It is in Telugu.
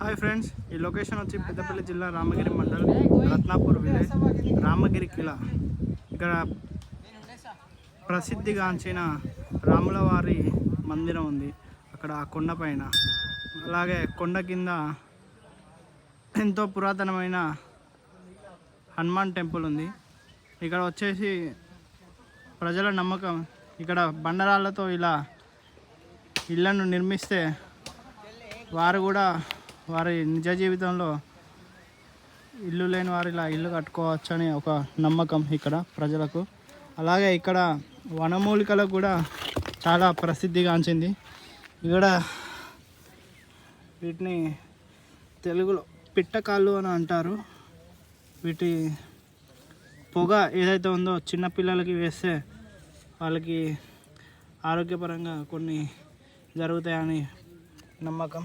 హాయ్ ఫ్రెండ్స్ ఈ లొకేషన్ వచ్చి పెద్దపల్లి జిల్లా రామగిరి మండలం రత్నాపూర్ విలేజ్ రామగిరి కిలా. ఇక్కడ ప్రసిద్ధిగాంచిన రాములవారి మందిరం ఉంది అక్కడ ఆ కొండ పైన. అలాగే కొండ కింద ఎంతో పురాతనమైన హనుమాన్ టెంపుల్ ఉంది. ఇక్కడ వచ్చేసి ప్రజల నమ్మకం ఇక్కడ బండరాళ్ళతో ఇలా ఇళ్ళను నిర్మిస్తే వారు కూడా వారి నిజ జీవితంలో ఇల్లు లేని వారు ఇలా ఇల్లు కట్టుకోవచ్చు అని ఒక నమ్మకం ఇక్కడ ప్రజలకు. అలాగే ఇక్కడ వనమూలికలకు కూడా చాలా ప్రసిద్ధిగాంచింది. ఇక్కడ వీటిని తెలుగులో పిట్టకాళ్ళు అని అంటారు. వీటి పొగ ఏదైతే ఉందో చిన్నపిల్లలకి వేస్తే వాళ్ళకి ఆరోగ్యపరంగా కొన్ని జరుగుతాయని నమ్మకం.